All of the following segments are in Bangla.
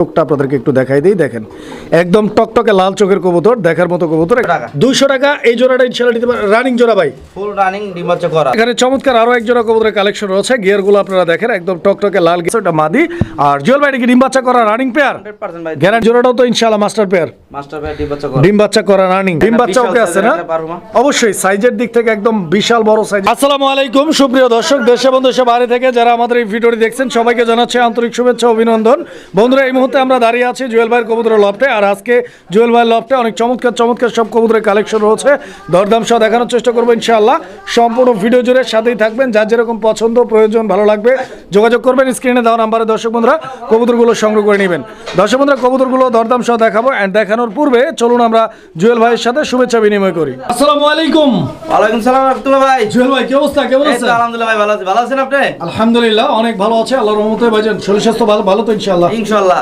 চোখটা আপনাদেরকে একটু দেখাই দিই দেখেন। একদম টকটকে লাল চোখের কবুতর দেখার মতো কবুতর। দুইশো টাকা। এই জোড়াটা ইনশাল্লাহ নিতে পারেন। রানিং জোড়া ভাই। ফুল রানিং করা। এখানে চমৎকার আরও এক জোড়া কবুতরের কালেকশন রয়েছে। গিয়ারগুলো আপনারা দেখেন একদম টকটকে লাল গেছে ওটা মাদি। আর জুয়েল ভাই কি ডিম বাচ্চা করা রানিং পেয়ার 100% গ্যারান্টি জোড়াটাও তো ইনশাল্লাহ মাস্টার পেয়ার মাস্টার ভাই ডিম্বাচ্চা করা। ডিম বাচ্চা করা রানিং ডিম বাচ্চা ওকে আছে না? size এর একটা পারমা। অবশ্যই সাইজের দিক থেকে একদম বিশাল বড় সাইজ আসসালামু আলাইকুম সুপ্রিয় দর্শক দেশে বন্ধু বাইরে থেকে যারা আমাদের এই ভিডিওটি দেখছেন সবাইকে জানাচ্ছি আন্তরিক শুভেচ্ছা অভিনন্দন। বন্ধুরা এই মুহূর্তে আমরা দাঁড়িয়ে আছি জুয়েল ভাইয়ের কবুতরের লফটে আর আজকে জুয়েল ভাইয়ের লফটে অনেক চমৎকার চমৎকার সব কবুতরের কালেকশন রয়েছে। দরদাম সহ দেখানোর চেষ্টা করব ইনশাআল্লাহ। সম্পূর্ণ ভিডিও জুড়ে সাথেই থাকবেন। যার যেরকম পছন্দ প্রয়োজন ভালো লাগবে যোগাযোগ করবেন। স্ক্রিনে দেওয়া নাম্বারে দর্শক বন্ধুরা কবুতরগুলো সংগ্রহ করে নেবেন। দর্শক বন্ধুরা কবুতরগুলো দরদাম সহ দেখাবো। অ্যান্ড দেখানোর পূর্বে চলুন আমরা জুয়েল ভাইয়ের সাথে শুভেচ্ছা বিনিময় করি। আসসালামু আলাইকুম। ওয়ালাইকুম সালাম রাহমাতুল্লাহ ভাই। জুয়েল ভাই কি অবস্থা? কেমন আছেন? আলহামদুলিল্লাহ ভাই ভালো আছি। ভালো আছেন আপনি? আলহামদুলিল্লাহ অনেক ভালো আছে। আল্লাহর রহমতে ভাইজান শরীর স্বাস্থ্য ভালো ভালো তো ইনশাআল্লাহ। ইনশাআল্লাহ।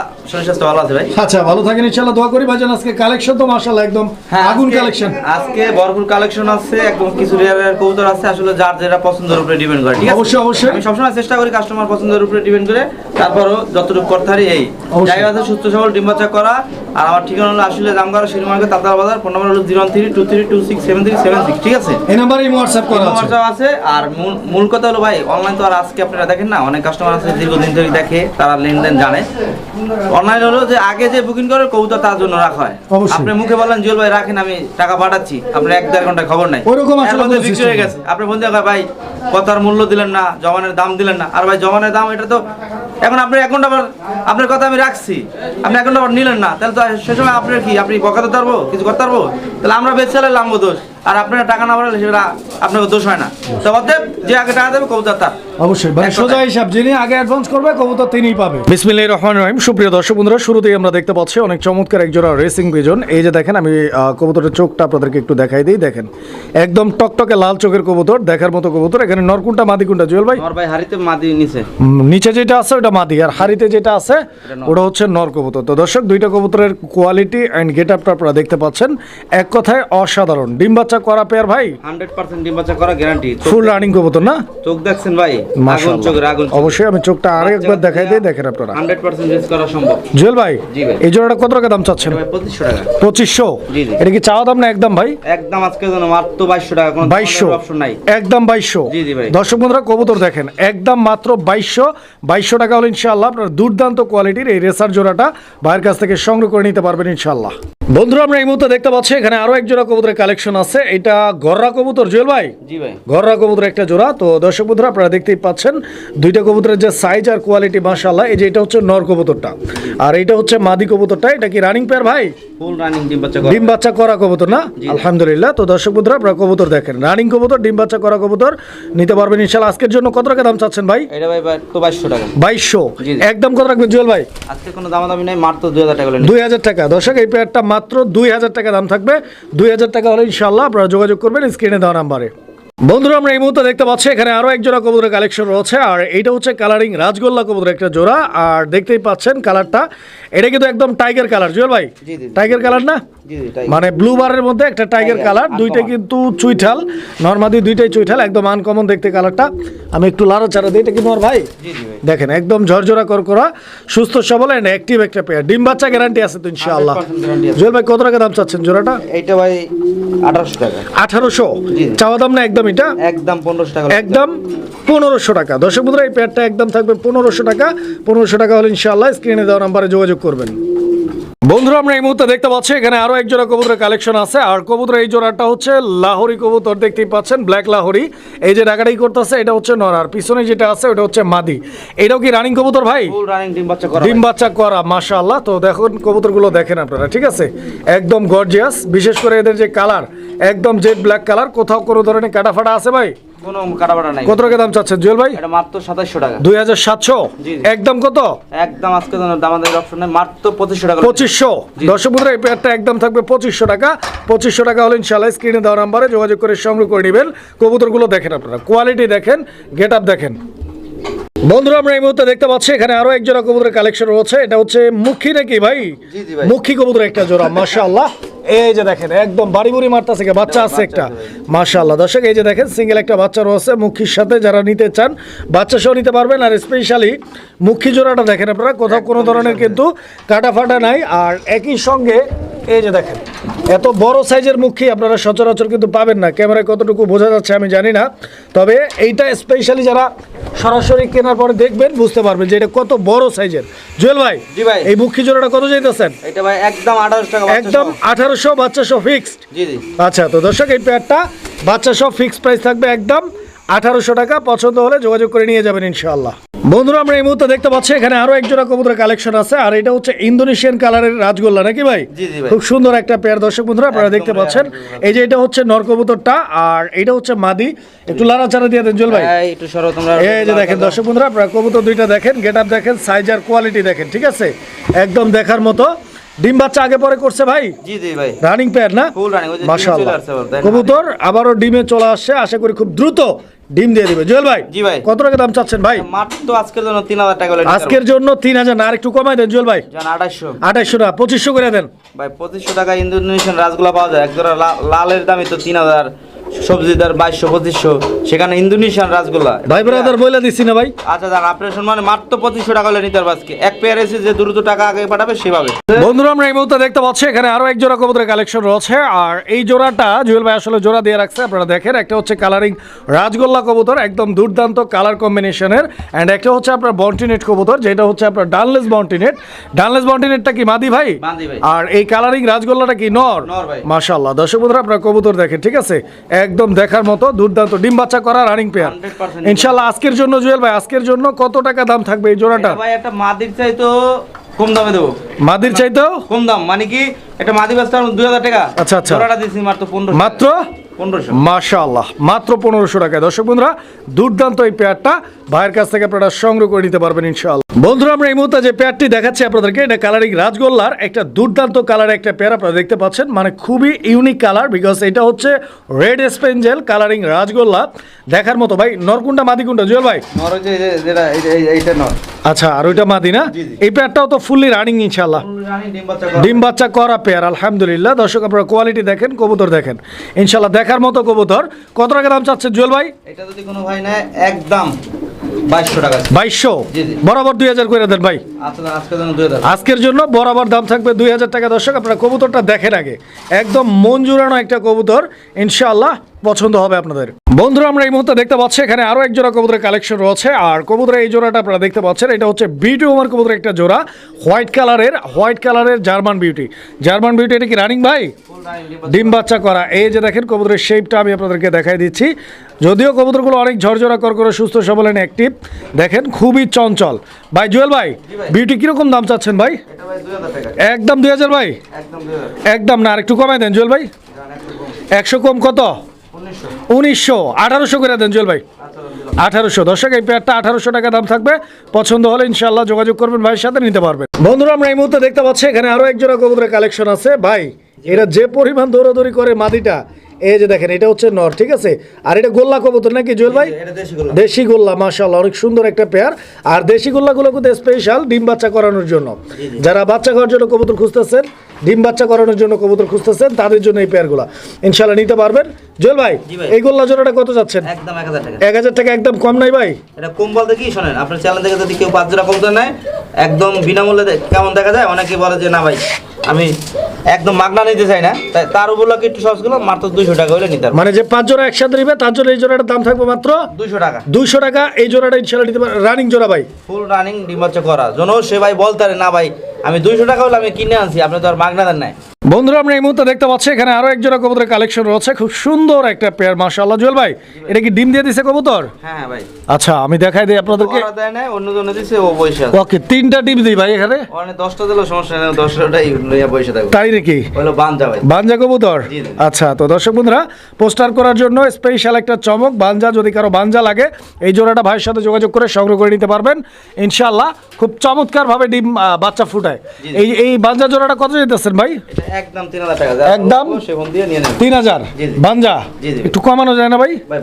আচ্ছা ভালো থাকেন ইনশাআল্লাহ দোয়া করি ভাইজান আজকে কালেকশন তো মাশাআল্লাহ একদম আগুন কালেকশন আজকে ভরপুর কালেকশন আছে একদম কিছু কবুতর আছে আসলে যার যেটা পছন্দের উপরে ডিপেন্ড করে ঠিক আছে অবশ্যই, অবশ্যই। আমি সবসময় চেষ্টা করি কাস্টমার পছন্দের উপরে ডিপেন্ড করে তারপরও যতটুকু করতে পারি এই। জায়গা আছে সুস্থ সবল ডিম্বাচা করা আর আমার ঠিকানা হলো আসলে জামগাড়া শিরু মার্কেট তাতার বাজার ফোন নাম্বার হলো zero three two three two six seven three seven six ঠিক আছে? এই নাম্বারে হোয়াটসঅ্যাপ করা আছে। সমস্যা আছে আর মূল- কথা হলো ভাই অনলাইন তো আর আজকে আপনারা দেখেন না অনেক কাস্টমার আছে দীর্ঘদিন ধরে দেখে তারা লেনদেন জানে। অনলাইন হলো যে আগে যে বুকিং করে কবুতর তার জন্য রাখা হয়। আপনি মুখে বললেন জুয়েল ভাই রাখেন আমি টাকা পাঠাচ্ছি আপনার এক দেড় ঘণ্টা খবর নাই ওইরকম আসলে বিক্রি হয়ে গেছে। আপনি বলতে ভাই কথার মূল্য দিলেন না জমানের দাম দিলেন না। আর ভাই জমানের দাম এটা তো এখন আপনি অ্যাকাউন্ট আবার আপনার কথা আমি রাখছি। আপনি অ্যাকাউন্ট আবার নিলেন না। তাহলে তো সে সময় আপনার কি? আপনি বকাতে পারব? কিছু করতে পারব? তাহলে আমরা বেশ লাম্ব দোষ। আর আপনারা টাকা না পাঠালে সেটা আপনার দোষ হয় না। তো অতএব যে আগে টাকা দেবে কবুতর তার। অবশ্যই মানে সোজা হিসাব যিনি আগে অ্যাডভান্স করবে কবুতর তিনিই পাবে। বিসমিল্লাহির রহমানির রহিম। সুপ্রিয় দর্শক বন্ধুরা শুরুতেই আমরা দেখতে পাচ্ছি অনেক চমৎকার এক রেসিং পিজন এই যে দেখেন আমি কবুতরের চোখটা আপনাদেরকে একটু দেখাই দিই। দেখেন একদম টকটকে লাল চোখের কবুতর দেখার মতো কবুতর। এখানে নরকুনটা মাদিকুনটা জুয়েল ভাই? আমার ভাই হারিতে মাদি নিছে নিচে যেটা আছে ওটা মাদি। আর হাড়িতে যেটা আছে ওটা হচ্ছে নর কবুতর। তো দর্শক দুইটা কবুতরের কোয়ালিটি অ্যান্ড গেট আপটা আপনারা দেখতে পাচ্ছেন। এক কথায় অসাধারণ। ডিম বাচ্চা করা পেয়ার ভাই? হান্ড্রেড পার্সেন্ট ডিম বাচ্চা করা গ্যারান্টি ফুল রানিং কবুতর না? চোখ দেখছেন ভাই? আগুন। চোখের আগুন অবশ্যই আমি চোখটা আরেকবার দেখাই দিই দেখেন আপনারা। হান্ড্রেড পার্সেন্ট রেস করা সম্ভব। জুয়েল ভাই জি ভাই। এই জোড়াটা কত টাকা দাম চাচ্ছেন? ভাই পঁচিশশো টাকা। পঁচিশশো? জি, জি। এটা কি চাওয়া দাম না একদম ভাই? একদম আজকে জন্য মাত্র বাইশশো টাকা কোনো অপশন নাই। একদম বাইশশো। জি, জি ভাই। দর্শক বন্ধুরা কবুতর দেখেন একদম মাত্র বাইশশো। বাইশশো টাকা হলে ইনশাআল্লাহ আপনার দুর্দান্ত কোয়ালিটির এই রেসার জোড়াটা ভাইয়ের কাছ থেকে সংগ্রহ করে নিতে পারবেন ইনশাআল্লাহ। বন্ধুরা আমরা এই মুহূর্তে দেখতে পাচ্ছি এখানে আরও এক জোড়া কবুতরের কালেকশন আছে। এটা ঘররা কবুতর জুয়েল ভাই? জি ভাই। ঘররা কবুতর একটা জোড়া। তো দর্শক বন্ধুরা আপনারা দেখতেই পাচ্ছেন দুইটা কবুতরের যে সাইজ আর কোয়ালিটি মাশাআল্লাহ এই যে এটা হচ্ছে নর কবুতরটা। আর এটা হচ্ছে মাদি কবুতরটা এটা কি রানিং পেয়ার ভাই? ফুল রানিং ডিম বাচ্চা করা ডিম বাচ্চা করা কবুতর না? আলহামদুলিল্লাহ। তো দর্শক বন্ধুরা আপনারা কবুতর দেখেন। রানিং কবুতর ডিম বাচ্চা করা কবুতর। নিতে পারবেন ইনশাআল্লাহ। আজকের জন্য কত টাকা দাম চাচ্ছেন ভাই? এটা ভাই তো টাকা। বাইশশো। জি, জি। একদম কত রাখবেন জুয়েল ভাই? আজকে কোনো দামাদামি নাই মাত্র দুই হাজার টাকা করে নিন। দুই হাজার টাকা। দর্শক এই পেয়ারটা মাত্র দুই হাজার টাকা দাম থাকবে। দুই হাজার টাকা হলে ইনশাল্লাহ আপনারা যোগাযোগ করবেন স্ক্রিনে দেওয়া নাম্বারে। বন্ধুরা আমরা এই মুহূর্তে দেখতে পাচ্ছি এখানে আরও এক জোড়া কবুতরের কালেকশন রয়েছে আর এইটা হচ্ছে কালারিং রাজগোল্লা কবুতরের একটা জোড়া আর দেখতেই পাচ্ছেন কালারটা এটা কিন্তু একদম টাইগার কালার জুয়েল ভাই। টাইগার কালার না? মানে ব্লু বারের মধ্যে একটা টাইগার কালার দুইটা কিন্তু চুইঠাল নর্মাদি দুইটাই চুইঠাল একদম আনকমন দেখতে কালারটা আমি একটু লাড়াচাড়া দিই এটা কি তোমার ভাই? দেখেন একদম ঝরঝরা করকরা সুস্থ সবল এন্ড অ্যাক্টিভ একটা পেয়ার ডিম বাচ্চা গ্যারান্টি আছে তো ইনশাআল্লাহ। 100% guarantee আছে। জুয়েল ভাই কত টাকা দাম চাচ্ছেন জোড়াটা? এইটা ভাই আঠারোশো টাকা। আঠারোশো। চাওয়া দাম না একদম এটা একদম পনেরোশো টাকা একদম পনেরোশো টাকা। দর্শক বন্ধুরা এই পেয়ারটা একদম থাকবে পনেরোশো টাকা। পনেরোশো টাকা হলে ইনশাআল্লাহ স্ক্রিনে দেওয়া নাম্বারে যোগাযোগ করবেন। বন্ধুরা আমরা এই মুহূর্তে দেখতে পাচ্ছি এখানে আরও এক জোড়া কবুতরের কালেকশন আছে। আর কবুতর এই জোড়াটা হচ্ছে লাহোরি কবুতর দেখতেই পাচ্ছেন ব্ল্যাক লাহোরি। এই যে ডাকাটাই করতেছে এটা হচ্ছে নর আর পিছনে যেটা আছে ওটা হচ্ছে মাদি। এটাও কি রানিং কবুতর ভাই? ডিম বাচ্চা করা ডিম বাচ্চা তো দেখুন কবুতরগুলো দেখেন আপনারা ঠিক আছে? একদম গর্জিয়াস বিশেষ করে এদের যে কালার একদম জেড ব্ল্যাক কালার কোথাও কোনো ধরনের কাটা ফাটা আছে ভাই? কোনো কাটাবাটা নাই। কত টাকা দাম চাচ্ছেন জুয়েল ভাই? এটা মাত্র সাতাশশো টাকা। দুই হাজার সাতশো? জি, জি। একদম কত? একদম আজকে জন্য অপশন নাই মাত্র পঁচিশশো টাকা। পঁচিশশো? দর্শক বন্ধুরা এই পেয়ারটা একদম থাকবে পঁচিশশো টাকা। পঁচিশশো টাকা হলে ইনশাল্লাহ স্ক্রিনে দেওয়া নাম্বারে যোগাযোগ করে সংগ্রহ করে নেবেন। কবুতরগুলো দেখেন আপনারা কোয়ালিটি দেখেন গেট আপ দেখেন। বন্ধুরা আমরা এই মুহূর্তে দেখতে পাচ্ছি এখানে আরও এক জোড়া কবুতরের কালেকশন রয়েছে। এটা হচ্ছে মুখী নাকি ভাই। মুখী কবুতর একটা জোড়া মাশাআল্লাহ। এই যে দেখেন একদম বাড়ি বুড়ি মারতেছে বাচ্চা আছে একটা। মাশাআল্লাহ দর্শক এই যে দেখেন সিঙ্গেল একটা বাচ্চা রয়েছে মুখির সাথে যারা নিতে চান বাচ্চা সহ নিতে পারবেন আর স্পেশালি মুখী জোড়াটা দেখেন আপনারা কোথাও কোনো ধরনের কিন্তু কাটা ফাটা নাই। আর একই সঙ্গে এই যে দেখেন এত বড় সাইজের মুখী আপনারা সচরাচর কিন্তু পাবেন না। ক্যামেরায় কতটুকু বোঝা যাচ্ছে আমি জানি না। তবে এইটা স্পেশালি যারা সরাসরি কেনার পরে দেখবেন বুঝতে পারবেন যে এটা কত বড় সাইজের। জুয়েল ভাই। এই মুখী জোড়াটা কত চাইতেছেন? এটা ভাই একদম আঠারোশো টাকা একদম সহ। বাচ্চা সহ ফিক্সড আচ্ছা তো দর্শক এই প্যাডটা বাচ্চা সব ফিক্সড প্রাইস থাকবে একদম আঠারোশো টাকা। পছন্দ হলে যোগাযোগ করে নিয়ে যাবেন ইনশাআল্লাহ। বন্ধুরা আমরা এই মুহূর্তে দেখতে পাচ্ছি এখানে আরও একজোড়া কবুতরের কালেকশন আছে আর এটা হচ্ছে ইন্দোনেশিয়ান কালারের রাজগোল্লা নাকি ভাই। খুব সুন্দর একটা পেয়ার দর্শক বন্ধুরা আপনারা দেখতে পাচ্ছেন। এই যে এটা হচ্ছে নর কবুতরটা আর এটা হচ্ছে মাদি। একটু লাড়াচাড়া দিয়ে দেন জুয়েল ভাই। এই একটু সরো তোমরা। এই যে দেখেন দর্শক বন্ধুরা আপনারা কবুতর দুইটা দেখেন গেট আপ দেখেন সাইজ আর কোয়ালিটি দেখেন ঠিক আছে? একদম দেখার মতো। ডিম বাচ্চা আগে পরে করছে ভাই? রানিং প্যাড না? ফুল কবুতর আবারও ডিমে চলে আসছে আশা করি খুব দ্রুত ডিম দিয়ে দিবে। জুয়েল ভাই জি ভাই। কত টাকা দাম চাচ্ছেন ভাই? মাত্র আজকের জন্য 3000 টাকা আজকের জন্য আর একটু কমাই দেন জুয়েল ভাই। জান 2800 2800 করে দেন। ভাই পঁচিশশো টাকা ইন্দোনেশিয়ান রাজগুলা পাওয়া যায়। এক লালের দামই তো 3000 সবজিদার বাইশশো পঁচিশশো সেখানে ইন্দোনেশিয়ান রাসগোল্লা ভাই ব্রাদার বলে দিচ্ছি না ভাই। আচ্ছা দাঁড়ান আপনার সম্মানে মাত্র পঁচিশশো টাকা হলে নিতে পারবে এক পেয়ার এসে যে দ্রুত টাকা আগে পাঠাবে সেভাবে। বন্ধুরা আমরা এই মুহূর্তে দেখতে পাচ্ছি এখানে আরও এক জোড়া কবুতরের কালেকশন রয়েছে। আর এই জোড়াটা জুয়েল ভাই আসলে জোড়া দিয়ে রাখছে আপনারা দেখেন একটা হচ্ছে কালারিং রাজগোল্লা কবুতর একদম দুর্দান্ত কালার কম্বিনেশনের অ্যান্ড একটা হচ্ছে আপনার বন্টিনেট কবুতর যেটা হচ্ছে আপনার ডানলেস বন্টিনেট ডানলেস বন্টিনেটটা কি মাদি ভাই? আর এই কালারিং রাজগোল্লাটা কি নর? মাসাল্লাহ দর্শক বন্ধুরা আপনার কবুতর দেখেন ঠিক আছে? একদম দেখার মতো দুর্দান্ত। ডিম বাচ্চা করা রানিং পেয়ার 100% আজকের জন্য জুয়েল ভাই আজকের জন্য কত টাকা দাম থাকবে এই জোড়াটা? ভাই একটা মাদির চাই তো কম দামে দেবো। মাদির কম দাম মানে কি একটা মাদি বাস্তা দুই হাজার টাকা। আচ্ছা, আচ্ছা। জোড়াটা দিচ্ছি মাত্র পনেরো মাত্র? মাত্র পনেরোশো টাকায়। দর্শক বন্ধুরা দুর্দান্ত এই পেয়ারটা ভাইয়ের কাছ থেকে আপনারা সংগ্রহ করে নিতে পারবেন ইনশাআল্লাহ। বন্ধুরা আমরা এই মুহূর্তে যে পেয়ারটি দেখাচ্ছি আপনাদেরকে এটা কালারিং রাজগোল্লার একটা দুর্দান্ত কালার একটা পেয়ার আপনারা দেখতে পাচ্ছেন। মানে খুবই ইউনিক কালার বিকজ এটা হচ্ছে রেড স্পেঞ্জেল কালারিং রাজগোল্লা। দেখার মতো ভাই নরকুন্ডা মাদিকুন্ডা জুয়েল ভাই। এইটা নর। আচ্ছা আর ওইটা মাদি না। এই পেয়ারটাও তো ফুললি রানিং ইনশাআল্লাহ। রানী ডিম বাচ্চা করা। পেয়ার আলহামদুলিল্লাহ। দর্শক আপনারা কোয়ালিটি দেখেন কবুতর দেখেন। ইনশাল্লাহ দেখার মতো কবুতর। কত টাকা দাম চাচ্ছে জুয়েল ভাই? এটা যদি কোনো ভাই নেয় একদম। টাকা। বরাবর করে দেন ভাই। আজকের জন্য বরাবর দাম থাকবে দুই হাজার টাকা। দর্শক আপনারা কবুতরটা দেখেন আগে। একদম মন জুড়ানো একটা কবুতর ইনশাআল্লাহ। পছন্দ হবে আপনাদের। বন্ধুরা আমরা এই মুহূর্তে দেখতে পাচ্ছি এখানে আরও এক জোড়া কবুতরের কালেকশন রয়েছে। আর কবুতরের এই জোড়াটা আপনারা দেখতে পাচ্ছেন এটা হচ্ছে বিউটি ওমার কবুতরের একটা জোড়া হোয়াইট কালারের হোয়াইট কালারের জার্মান বিউটি। জার্মান বিউটি এটা কি রানিং ভাই? ডিম বাচ্চা করা। এই যে দেখেন কবুতরের শেপটা আমি আপনাদেরকে দেখাই দিচ্ছি। যদিও কবুতরগুলো অনেক ঝরঝরা কর করে সুস্থ সবল অ্যাক্টিভ দেখেন খুবই চঞ্চল। ভাই জুয়েল ভাই। বিউটি কীরকম দাম চাচ্ছেন ভাই? একদম দুই হাজার ভাই? একদম না আর একটু কমাই দেন জুয়েল ভাই। একশো কম কত? উনিশশো। আঠারোশো করে দেন জুয়েল ভাই। আঠারোশো। দর্শক এই পেয়ারটা আঠারোশো টাকা দাম থাকবে। পছন্দ হলে ইনশাল্লাহ যোগাযোগ করবেন ভাইয়ের সাথে নিতে পারবেন। বন্ধুরা আমরা এই মুহূর্তে দেখতে পাচ্ছি এখানে আরও একজোড়া কবুতরের কালেকশন আছে। ভাই এটা যে পরিমাণ দৌড়াদৌড়ি করে মাদিটা এই যে দেখেন এটা হচ্ছে নর ঠিক আছে? আর এটা গোল্লা কবুতর নাকি জুয়েল ভাই? দেশি গোল্লা। মাশাআল্লাহ অনেক সুন্দর একটা পেয়ার আর দেশি গোল্লাগুলো কিন্তু স্পেশাল ডিম বাচ্চা করানোর জন্য। যারা বাচ্চা করার জন্য কবুতর খুঁজতেছেন ডিম বাচ্চা করানোর জন্য কবুতর খুঁজতেছেন তাদের জন্য এই পেয়ারগুলো ইনশাআল্লাহ নিতে পারবেন। জুয়েল ভাই এই গোল্লা জোড়াটা কত যাচ্ছেন? একদম এক হাজার টাকা। এক হাজার টাকা একদম কম নাই ভাই? এটা কম বলতে কি শোনেন আপনার চ্যানেল থেকে যদি কেউ পাঁচ জোড়া কমতে নেয় একদম বিনামূল্যে কেমন দেখা যায়? অনেকে বলে যে না ভাই আমি একদম মাগনা নিতে চাই না। তাই তার উপলক্ষে একটু সহজগুলো মাত্র দুইশো টাকা হলে নিতে মানে যে পাঁচ জোড়া একসাথে নিবে তার জন্য এই জোড়াটার দাম থাকবে মাত্র দুইশো টাকা। দুইশো টাকা। এই জোড়াটা ইনশাল্লাহ নিতে পারে রানিং জোড়া ভাই। ফুল রানিং ডিম বাচ্চা করা জন সে ভাই বলতে না ভাই আমি দুইশো টাকা হলে আমি কিনে আনছি আপনি তো আর মাগনা দেন নাই বন্ধুরা আমরা এই মুহূর্তে দেখতে পাচ্ছি এখানে আরও এক জোড়া কবুতরের কালেকশন রয়েছে। খুব সুন্দর একটা পেয়ার মাশাআল্লাহ। জুয়েল ভাই এটা কি ডিম দিয়ে দিছে কবুতর? হ্যাঁ ভাই। আচ্ছা আমি দেখাই দিই আপনাদেরকে। ওরা দেয় না অন্য জনে দিছে ও পয়সা ওকে তিনটা ডিম দিই ভাই এখানে। অনেক দশটা দিলেও সমস্যা নেই দশটাই লইয়া পয়সা থাকবে তাই নাকি? হলো বান্ধা ভাই। বাঞ্জা কবুতর। আচ্ছা তো দর্শক বন্ধুরা পোস্টার করার জন্য স্পেশাল একটা চমক বানজা যদি কারও বাঞ্জা লাগে এই জোড়াটা ভাইয়ের সাথে যোগাযোগ করে সংগ্রহ করে নিতে পারবেন। ইনশাআল্লাহ খুব চমৎকার ভাবে ডিম বাচ্চা ফুটায়। এই এই বাঞ্জা জোড়াটা কত যেতেছেন ভাই? একদম টাকা। একদম? দিয়ে নিয়ে। বাঞ্জা। একটু কমানো যায় না ভাই? ভাই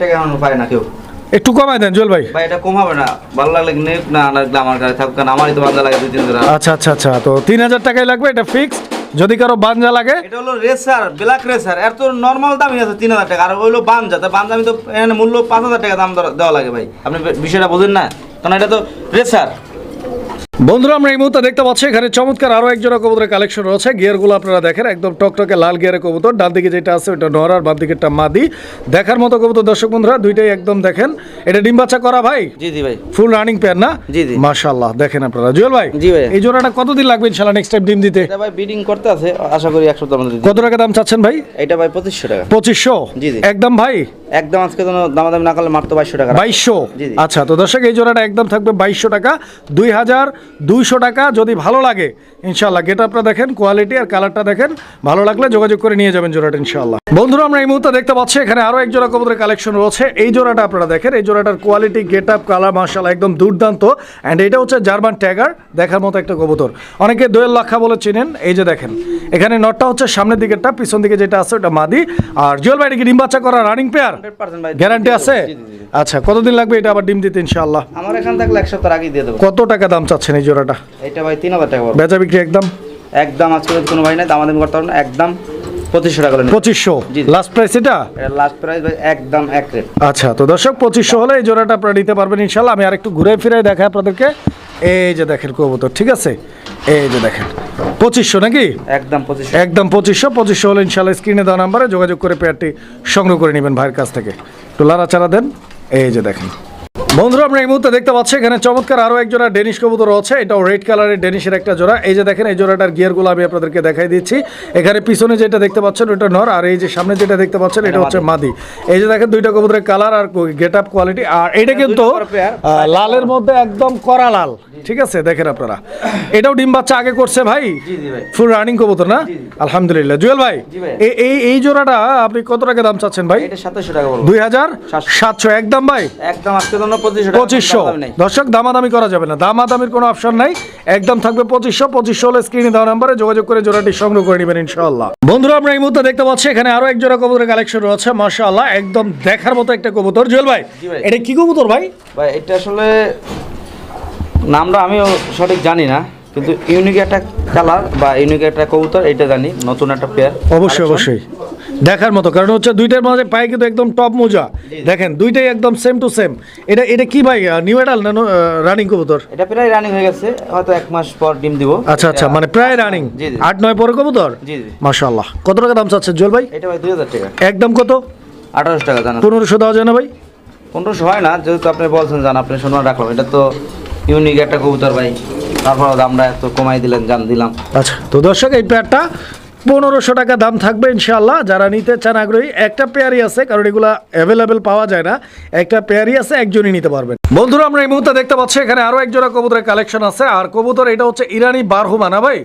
টাকা এখন পায় না কেউ। একটু কমাই দেন জুয়েল ভাই। ভাই এটা কম হবে না। ভালো লাগলে না লাগলে আমার কাছে থাকুক কারণ আমারই তো বান্ধা লাগে দুই তিন আচ্ছা আচ্ছা আচ্ছা। তো তিন হাজার টাকাই লাগবে এটা ফিক্সড যদি কারও বাঞ্জা লাগে? এটা হলো রেসার ব্ল্যাক রেসার এর তো নর্মাল দামই আছে তিন হাজার টাকা। আর হলো বানজা তা বানজা আমি তো এখানে মূল্য পাঁচ হাজার টাকা দাম দেওয়া লাগে ভাই। আপনি বিষয়টা বোঝেন না? কারণ এটা তো রেসার বন্ধুরা আমরা এই মুহূর্তে দেখতে পাচ্ছি এখানে চমৎকার আরও একজোড়া কবুতরের কালেকশন রয়েছে। গিয়ারগুলো আপনারা দেখেন একদম টকটকে লাল গিয়ারের কবুতর। ডান দিকে যেটা আছে ওটা নর আর বাম দিকেরটা মাদি। দেখার মতো কবুতর দর্শক বন্ধুরা দুইটাই একদম দেখেন। এটা ডিম বাচ্চা করা ভাই? জি জি ভাই। ফুল রানিং পেয়ার না? জি, জি। মাশাআল্লাহ দেখেন আপনারা। জুয়েল ভাই জি ভাই। এই জোড়াটা কতদিন লাগবে ইনশাআল্লাহ নেক্সট টাইম ডিম দিতে? এটা ভাই বিডিং করতে আছে আশা করি এক সপ্তাহের মধ্যে কত টাকা দাম চাচ্ছেন ভাই? এটা ভাই পঁচিশশো টাকা। পঁচিশশো? জি, জি। একদম ভাই? একদম আজকে যেন দামাদামি না করলে মাত্র বাইশশো টাকা। বাইশশো? জি, জি। আচ্ছা তো দর্শক এই জোড়াটা একদম থাকবে বাইশশো টাকা। দুই হাজার দুইশো টাকা যদি ভালো লাগে ইনশাল্লাহ গেট আপটা দেখেন কোয়ালিটি আর কালারটা দেখেন ভালো লাগলে যোগাযোগ করে নিয়ে যাবেন জোড়াটা ইনশাল্লাহ বন্ধুরা আমরা এই মুহূর্তে দেখতে পাচ্ছি এখানে আরও এক জোড়া কবুতরের কালেকশন রয়েছে। এই জোড়াটা আপনারা দেখেন এই জোড়াটার quality get up colour martial একদম দুর্দান্ত। অ্যান্ড এটা হচ্ছে জার্মান ট্যাগার দেখার মতো একটা কবুতর। অনেকে দোয়েল লাখা বলে চিনেন এই যে দেখেন। এখানে নটটা হচ্ছে সামনের দিকেরটা পিছন দিকে যেটা আছে ওটা মাদি। আর জুয়েল ভাই কি ডিম বাচ্চা করা রানিং পেয়ার গ্যারান্টি আছে। আচ্ছা কতদিন লাগবে এটা আবার ডিম দিতে ইনশাল্লাহ আমার এখান থাকলে এক সপ্তাহ আগেই দিয়ে দেবো। কত টাকা দাম চাচ্ছেন এই জোড়াটা। এটা ভাই তিন হাজার টাকা। বেচা বিক্রি একদম? একদম আজকে কোনো ভাই নাই দামাদামি করতে পারবেন একদম পঁচিশশো টাকা। পঁচিশশো? জি। লাস্ট প্রাইস এটা? লাস্ট প্রাইস ভাই একদম এক রেট আচ্ছা তো দর্শক পঁচিশশো হলে এই জোড়াটা আপনারা নিতে পারবেন ইনশাল্লাহ আমি আরেকটু ঘুরে ফিরে দেখাই আপনাদেরকে। এই যে দেখেন কবুতর ঠিক আছে? এই যে দেখেন। পঁচিশশো নাকি? একদম পঁচিশশো। একদম পঁচিশশো পঁচিশশো হলে ইনশাল্লাহ স্ক্রিনে দেওয়া নাম্বারে যোগাযোগ করে পেয়ারটি সংগ্রহ করে নেবেন ভাইয়ের কাছ থেকে। একটু লাড়াচাড়া দেন। এই যে দেখেন। বন্ধুরা আমরা এই মুহূর্তে দেখতে পাচ্ছি এখানে চমৎকার আরও এক জোড়া ডেনিশ কবুতর আছে এটাও রেড কালারের ডেনিশের একটা জোড়া। এই যে দেখেন এই জোড়াটার গিয়ারগুলো আমি আপনাদেরকে দেখাই দিচ্ছি। এখানে পিছনে যেটা দেখতে পাচ্ছেন ওটা নর আর এই যে সামনে যেটা দেখতে পাচ্ছেন এটা হচ্ছে মাদি। এই যে দেখেন দুইটা কবুতরের কালার আর গেট আপ কোয়ালিটি। আর এটা কিন্তু pair। আহ, লালের মধ্যে একদম কড়া লাল। ঠিক আছে দেখেন আপনারা। এটাও ডিম বাচ্চা আগে করছে ভাই? ফুল রানিং কবুতর না? আলহামদুলিল্লাহ। জুয়েল ভাই এই- এই জোড়াটা আপনি কত টাকা দাম চাচ্ছেন ভাই? দুই হাজার সাতশো। একদম ভাই? একদম আজকে পঁচিশশো দর্শক দামাদামি করা যাবে না। দামাদামির কোনো অপশন নাই। একদম থাকবে পঁচিশশো পঁচিশশো হলে স্ক্রিনে দেওয়া নাম্বারে যোগাযোগ করে জোড়াটি সংগ্রহ করে নেবেন ইনশাআল্লাহ। বন্ধুরা আমরা এই মুহূর্তে দেখতে পাচ্ছি এখানে আরও এক জোড়া কবুতরের কালেকশন রয়েছে। মাশাআল্লাহ একদম দেখার মতো একটা কবুতর। জুয়েল ভাই ভাই। এটা কি কবুতর ভাই? ভাই এটা আসলে নামটা আমিও সঠিক জানি না কিন্তু ইউনিক একটা কালার বা ইউনিক একটা কবুতর এটা জানি নতুন একটা পেয়ার অবশ্যই অবশ্যই। দেখার মতো কারণ হচ্ছে দুইটার মাঝে পায়ে কিন্তু একদম টপ মোজা। দেখেন দুইটাই একদম সেম টু সেম এটা এটা কি ভাই নিউ এডাল না রানিং কবুতর? এটা প্রায় রানিং হয়ে গেছে হয়তো এক মাস পর ডিম দিব। আচ্ছা আচ্ছা মানে প্রায় রানিং। আট নয় পরে কবুতর? জি জি। মাশাআল্লাহ। কত টাকা দাম চাচ্ছে জুয়েল ভাই? এটা ভাই দুই হাজার টাকা। একদম কত? আঠারোশো টাকা জানা। পনেরোশো দেওয়া যায় না ভাই? পনেরোশো হয় না যেহেতু আপনি বলছেন জান আপনি সম্মান রাখলাম এটা তো ইউনিক একটা কবুতর ভাই। তারপর দামটা এত কমাই দিলেন জান দিলাম। আচ্ছা তো দর্শক এই পেয়ারটা পনেরোশো টাকা দাম থাকবে ইনশাল্লাহ যারা নিতে চান আগ্রহী, একটা পেয়ারই আছে, কারণ এগুলো অ্যাভেলেবেল পাওয়া যায় না। একটা পেয়ারই আছে, একজনই নিতে পারবেন। বন্ধুরা আমরা এই মুহূর্তে দেখতে পাচ্ছি এখানে আরও এক জোড়া কবুতরের কালেকশন আছে। আর কবুতর এটা হচ্ছে ইরানি বারহুমা না ভাই।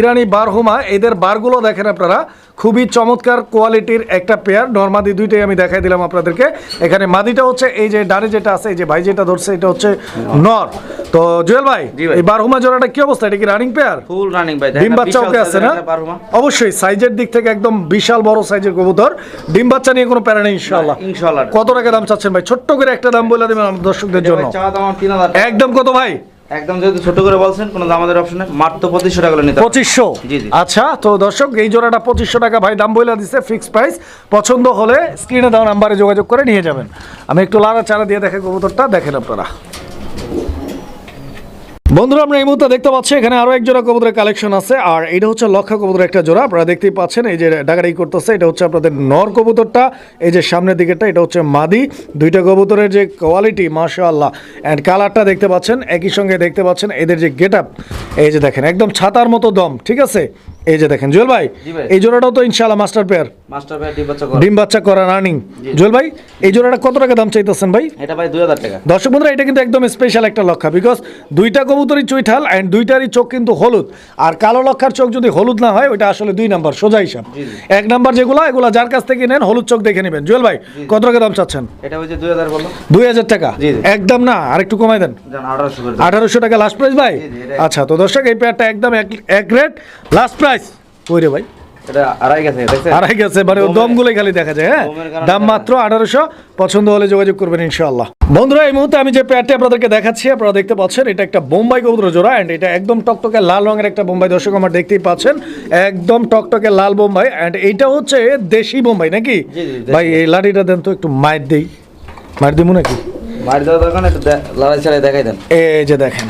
ইরানি বারহুমা এদের বারগুলো দেখেন আপনারা। খুবই চমৎকার কোয়ালিটির একটা পেয়ার নর্মাদি দুইটাই আমি দেখাই দিলাম আপনাদেরকে। এখানে মাদিটা হচ্ছে এই যে ডানে যেটা আছে এই যে ভাই যেটা ধরছে এটা হচ্ছে নর। তো জুয়েল ভাই এই বারহুমা জোড়াটা কি অবস্থা? এটা কি রানিং পেয়ার ফুল রানিং ভাই ডিম বাচ্চা ওকে আছে না? অবশ্যই সাইজের দিক থেকে একদম বিশাল বড় সাইজের কবুতর। ডিম বাচ্চা নিয়ে কোনো প্যারা নেই ইনশাআল্লাহ। ইনশাআল্লাহ। কত টাকা দাম চাচ্ছেন ভাই? ছোট্ট করে একটা দাম বলে দেবেন দর্শকদের জন্য। টাকা। একদম কত ভাই? একদম যেহেতু ছোট করে বলছেন কোনো দামাদের অপশন মাত্র পঁচিশশো টাকা নিতে। আচ্ছা তো দর্শক এই জোড়াটা পঁচিশশো টাকা ভাই দাম বইলা ফিক্সড প্রাইস পছন্দ হলে স্ক্রিনে দেওয়া নাম্বারে যোগাযোগ করে নিয়ে যাবেন। আমি একটু লাড়া চারা দিয়ে দেখে কবুতরটা দেখেন আপনারা। বন্ধুরা, আমরা এই মুহূর্তে দেখতে পাচ্ছি এখানে আরও এক জোড়া কবুতরের কালেকশন আছে, আর এটা হচ্ছে লক্ষা কবুতরের একটা জোড়া। আপনারা দেখতেই পাচ্ছেন, এই যে ডাকাডাকি করতেছে, এটা হচ্ছে আপনাদের নর কবুতরটা, এই যে সামনের দিকেরটা, এটা হচ্ছে মাদি। দুইটা কবুতরের যে কোয়ালিটি মাশাআল্লাহ। অ্যান্ড কালারটা দেখতে পাচ্ছেন, একই সঙ্গে দেখতে পাচ্ছেন, এদের যে গেট এই যে দেখেন, একদম ছাতার মতো দম, ঠিক আছে? এই যে দেখেন জুয়েল ভাই এই জোড়াটাও তো ইনশাআল্লাহ মাস্টার পেয়ার। মাস্টার ভাই ডিম বাচ্চা করে। ডিম বাচ্চা করা রানিং জুয়েল ভাই এই জোড়াটা কত টাকা দাম চাইতেছেন ভাই? এটা ভাই দুই হাজার টাকা। দর্শক বন্ধুরা এটা কিন্তু একদম স্পেশাল একটা লক্ষা বিকজ দুইটা কবুতরই চুইঠাল অ্যান্ড দুইটারই চোখ কিন্তু হলুদ। আর কালো লক্ষার চোখ যদি হলুদ না হয় ওইটা আসলে দুই নাম্বার সোজা হিসাব। এক নাম্বার যেগুলো এগুলো যার কাছ থেকে নেন হলুদ চোখ দেখে নেবেন। জুয়েল ভাই কত টাকা দাম চাচ্ছেন? এটা হচ্ছে দুই হাজার বলল দুই হাজার টাকা? জি, জি। একদম না আর একটু কমাই দেন। জান আঠারোশো করে আঠারোশো টাকা লাস্ট প্রাইস ভাই। আচ্ছা তো দর্শক এই পেয়ারটা একদম এক- এক রেট লাস্ট প্রাইস কই রে ভাই? এটা আড়াই গেছে আড়াই গেছে মানে দমগুলোই খালি দেখা যায় হ্যাঁ? দাম মাত্র আঠারোশো পছন্দ হলে যোগাযোগ করবেন ইনশাআল্লাহ। বন্ধুরা এই মুহূর্তে আমি যে প্যাডটি আপনাদেরকে দেখাচ্ছি আপনারা দেখতে পাচ্ছেন এটা একটা বোম্বাই কবুতর জোড়া অ্যান্ড এটা একদম টকটকে লাল রঙের একটা বোম্বাই দর্শক আমার দেখতেই পাচ্ছেন একদম টকটকে লাল বোম্বাই অ্যান্ড এইটা হচ্ছে দেশি বোম্বাই নাকি। ভাই এই লাঠিটা দেন তো একটু মায়ের দেই। মায়ের দিব নাকি? মারি দেওয়া দরকার ছাড়াই দেখাই দেন। এই যে দেখেন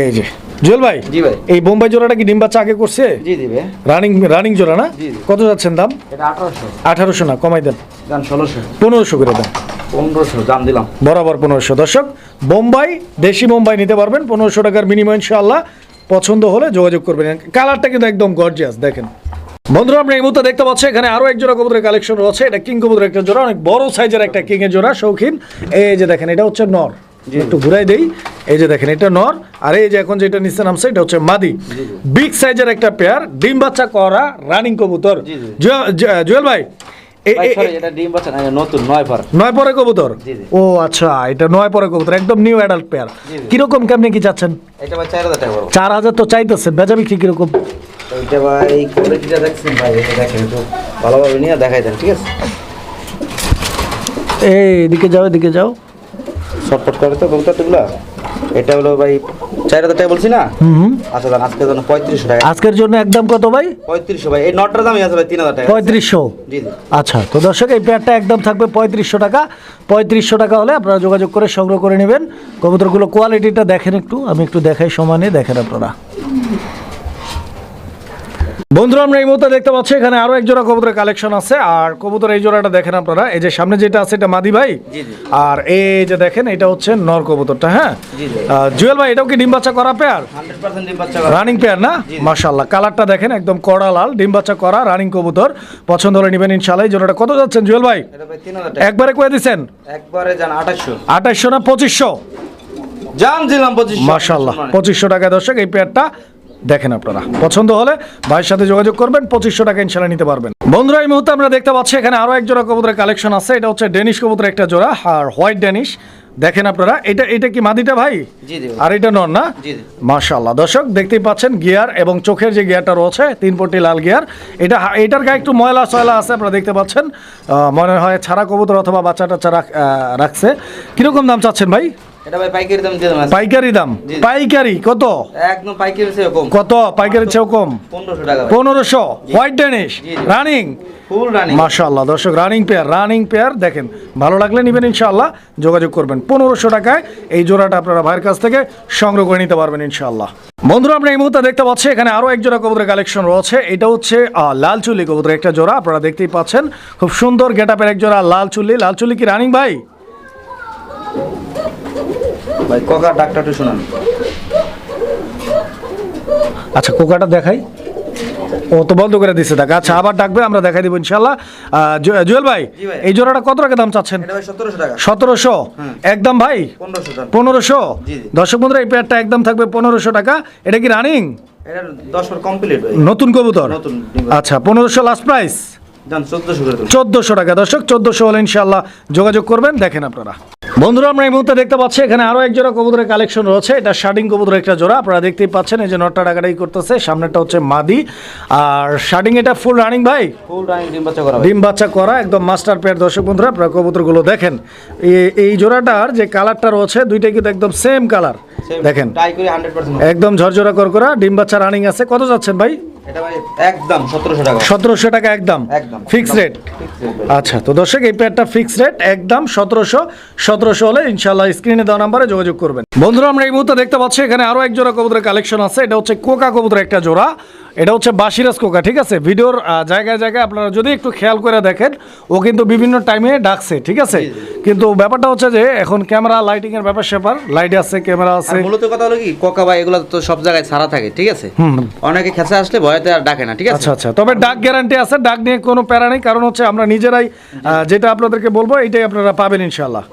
এই যে। জুয়েল ভাই জি ভাই। এই বোম্বাই জোড়াটা কি ডিম বাচ্চা আগে করছে? জি দিবে রানিং রানিং জোড়া না? জি, জি। কত যাচ্ছেন দাম? এটা আঠারোশো। আঠারোশো না কমাই দেন। দাম ষোলোশো। পনেরোশো করে দেন। পনেরোশো দাম দিলাম। বরাবর পনেরোশো। দর্শক বোম্বাই দেশি বোম্বাই নিতে পারবেন। পনেরোশো টাকার বিনিময় ইনশাআল্লাহ। পছন্দ হলে যোগাযোগ করবেন। কালারটা কিন্তু একদম গর্জিয়াস দেখেন। বন্ধুরা আমরা এই মুহূর্তে দেখতে পাচ্ছি এখানে আরও এক জোড়া কবুতরের কালেকশন রয়েছে। এটা কিং কবুতরের একটা জোড়া অনেক বড় সাইজের একটা কিং এর জোড়া শৌখিন। এই যে দেখেন এটা হচ্ছে নর। একটু ঘুরাই দেই। এই যে দেখেন এটা নর আর এই যে এখন যেটা নিচে নামছে এটা হচ্ছে মাদি। বিগ সাইজের একটা পেয়ার ডিম বাচ্চা করা রানিং কবুতর। জুয়েল- ভাই নয় পরে। কবুতর। ও আচ্ছা এটা নয় পরে কবুতর একদম নিউ অ্যাডাল্ট পেয়ার। কীরকম কেমনি কি চাচ্ছেন? চার হাজার তো চাইতেছে বেচা বিক্রি কীরকম? এইটা ভাই কোয়ালিটিটা দেখছেন ভাই এটা দেখেন একটু ভালোভাবে নিয়ে দেখাই দেন ঠিক আছে? এই এদিকে যাও এদিকে যাও। শর্টকাট করে তো কবুতরগুলো এটা হলো ভাই চার হাজার টাকা বলছি না? আচ্ছা দান আজকের জন্য পঁয়ত্রিশশো টাকা। আজকের জন্য একদম কত ভাই? পঁয়ত্রিশশো ভাই এই নটটার দামই আছে ভাই তিন হাজার টাকা। পঁয়ত্রিশশো। জি আচ্ছা তো দর্শক এই পেয়ারটা একদম থাকবে পঁয়ত্রিশশো টাকা। পঁয়ত্রিশশো টাকা হলে আপনারা যোগাযোগ করে সংগ্রহ করে নেবেন। কবুতরগুলো কোয়ালিটিটা দেখেন একটু আমি একটু দেখাই সমানে দেখেন আপনারা। বন্ধুরা আমরা এই মুহূর্তে দেখতে পাচ্ছি এখানে আরও এক জোড়া কবুতরের কালেকশন আছে। আর কবুতর এই জোড়াটা দেখেন আপনারা এই যে সামনে যেটা আছে এটা মাদি ভাই। আর এই যে দেখেন এটা হচ্ছে নর কবুতরটা হ্যাঁ? জুয়েল ভাই এটাও কি ডিম বাচ্চা করা পেয়ার রানিং পেয়ার না। মাশাল্লাহ কালারটা দেখেন একদম কড়া লাল ডিম বাচ্চা করা রানিং কবুতর। পছন্দ হলে নেবেন ইনশাল্লাহ এই জোড়াটা। কত যাচ্ছেন জুয়েল ভাই? একবারে কয়ে দিচ্ছেন একবারে যান আঠাশশো। আঠাইশশো না পঁচিশশো? জান দিলাম পঁচিশশো। মাশাল্লাহ পঁচিশশো টাকা দর্শক এই পেয়ারটা দেখেন আপনারা। পছন্দ হলে ভাইয়ের সাথে যোগাযোগ করবেন পঁচিশশো টাকা ইনশাল্লাহ নিতে পারবেন। বন্ধুরা এই মুহূর্তে আমরা দেখতে পাচ্ছি এখানে আরও এক জোড়া কবুতরের কালেকশন আছে। এটা হচ্ছে ডেনিশ কবুতরের একটা জোড়া আর হোয়াইট ডেনিশ। দেখেন আপনারা এটা এটা কি মাদিটা ভাই। আর এটা নন না। মাশাল্লাহ দর্শক দেখতেই পাচ্ছেন গিয়ার এবং চোখের যে গিয়ারটা রয়েছে তিন পট্টি লাল গিয়ার। এটা এটার গায়ে একটু ময়লা সয়লা আছে আপনারা দেখতে পাচ্ছেন। আহ, মনে হয় ছাড়া কবুতর অথবা বাচ্চা টাচ্চা রাখছে। কীরকম দাম চাচ্ছেন ভাই? এটা ভাই পাইকারি দাম দিয়ে পাইকারি দাম? জি। পাইকারি কত? একদম পাইকারি চেয়ে কম। কত? পাইকারি কম? পনেরোশো টাকা পনেরোশো? হোয়াইট ডেনিশ জি, জি। রানিং ফুল রানিং দর্শক রানিং পেয়ার রানিং পেয়ার দেখেন ভালো লাগলে নেবেন ইনশাআল্লাহ যোগাযোগ করবেন। পনেরোশো টাকায় এই জোড়াটা আপনারা ভাইয়ের কাছ থেকে সংগ্রহ করে নিতে পারবেন ইনশাআল্লাহ। বন্ধুরা আমরা এই মুহূর্তে দেখতে পাচ্ছি এখানে আরও এক জোড়া কবুতরের কালেকশন রয়েছে। এটা হচ্ছে লাল চুল্লি কবুতরের একটা জোড়া আপনারা দেখতেই পাচ্ছেন। খুব সুন্দর গেট আপের এক জোড়া লাল চুল্লি। লাল চুল্লি কি রানিং ভাই? ভাই ককা শোনান। আচ্ছা কোকাটা দেখাই। ও তো বন্ধ করে দিচ্ছে দেখ। আচ্ছা আবার ডাকবে আমরা দেখাই দিব ইনশাল্লাহ জুয়েল ভাই এই জোড়াটা কত টাকা দাম চাচ্ছেন? সতেরোশো। একদম ভাই? পনেরোশো। দর্শক বন্ধুরা এই পেয়ারটা একদম থাকবে পনেরোশো টাকা। এটা কি রানিং নতুন কবুতর? আচ্ছা পনেরোশো লাস্ট প্রাইস চোদ্দশো টাকা। দর্শক চোদ্দশো হলে ইনশাল্লাহ যোগাযোগ করবেন। দেখেন আপনারা। বন্ধুরা আমরা এই মুহূর্তে দেখতে পাচ্ছি এখানে আরও এক জোড়া কবুতরের কালেকশন রয়েছে। এটা শার্টিং কবুতরের একটা জোড়া। আপনারা দেখতেই পাচ্ছেন এই যে নটটা টাকাটাই করতেছে। সামনেটা হচ্ছে মাদি। আর শার্টিং এটা ফুল রানিং ভাই? ফুল রানিং ডিম বাচ্চা করা ডিম বাচ্চা করা একদম মাস্টার পেয়ার দর্শক বন্ধুরা আপনারা কবুতরগুলো দেখেন। এই- জোড়াটার যে কালারটা রয়েছে দুইটা কিন্তু একদম সেম কালার দেখেন। করে একদম ঝরঝরা করকরা ডিম বাচ্চা রানিং আছে। কত যাচ্ছেন ভাই? একদম সতেরোশো টাকা। সতেরোশো টাকা একদম। Fix rate. আচ্ছা তো দর্শক এই ফিক্স রেট একদম সতেরোশো সতেরোশো হলে ইনশাল্লাহ স্ক্রিনে দেওয়া নাম্বারে যোগাযোগ করবেন। বন্ধুরা আমরা এই মুহূর্তে দেখতে পাচ্ছি এখানে আরও এক জোড়া কবুতরের কালেকশন আছে। এটা হচ্ছে কোকা কবুতরের একটা জোড়া। এটা হচ্ছে বাসিরাজ কোকা ঠিক আছে? ভিডিওর জায়গায় জায়গায় আপনারা যদি একটু খেয়াল করে দেখেন ও কিন্তু বিভিন্ন টাইমে ডাকছে ঠিক আছে? কিন্তু ব্যাপারটা হচ্ছে যে এখন ক্যামেরা লাইটিং এর ব্যাপার স্যাপার লাইট আছে ক্যামেরা আছে। মূলত কথা হলো কি কোকা ভাই এগুলো তো সব জায়গায় ছাড়া থাকে ঠিক আছে? অনেকে খেঁচা আসলে ভয়তে আর ডাকে না ঠিক আছে? আচ্ছা আচ্ছা। তবে ডাক গ্যারান্টি আছে ডাক নিয়ে কোনো প্যারা নেই কারণ হচ্ছে আমরা নিজেরাই যেটা আপনাদেরকে বলব এটাই আপনারা পাবেন ইনশাল্লাহ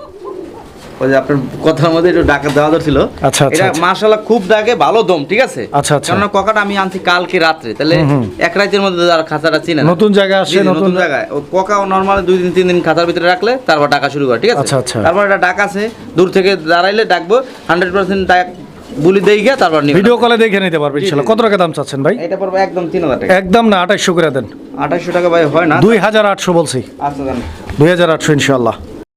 ওই যে আপনার কথার মধ্যে একটু ডাকা দেওয়া ছিল। আচ্ছা, আচ্ছা, এটা আচ্ছা। মাশাআল্লাহ খুব ডাকে ভালো দম ঠিক আছে? আচ্ছা, আচ্ছা। কেননা ককাটা আমি আনছি কালকে রাত্রে। তাহলে এক রাতের মধ্যে আর খাঁচাটা চিনে নতুন জায়গায় আসছে, জি, জি, নতুন- জায়গায়। ও কোকা নরমাল দুই দিন তিন দিন খাঁচার ভিতরে রাখলে তারপর ডাকা শুরু করে ঠিক আছে? আচ্ছা, আচ্ছা। তারপর এটা ডাক আছে দূর থেকে দাঁড়াইলে ডাকবো হান্ড্রেড পার্সেন্ট ডাক বুলি দেই গিয়ে তারপর ভিডিও কলে দেখে নিতে পারবে ইনশাল্লাহ। কত টাকা দাম চাচ্ছেন ভাই? এটা পড়বে একদম তিন হাজার টাকা। একদম না আঠাইশশো করে দেন। আঠাশশো টাকা ভাই হয় না? দুই হাজার আটশো বলছি। আচ্ছা হাজার আটশো ইনশাল্লাহ।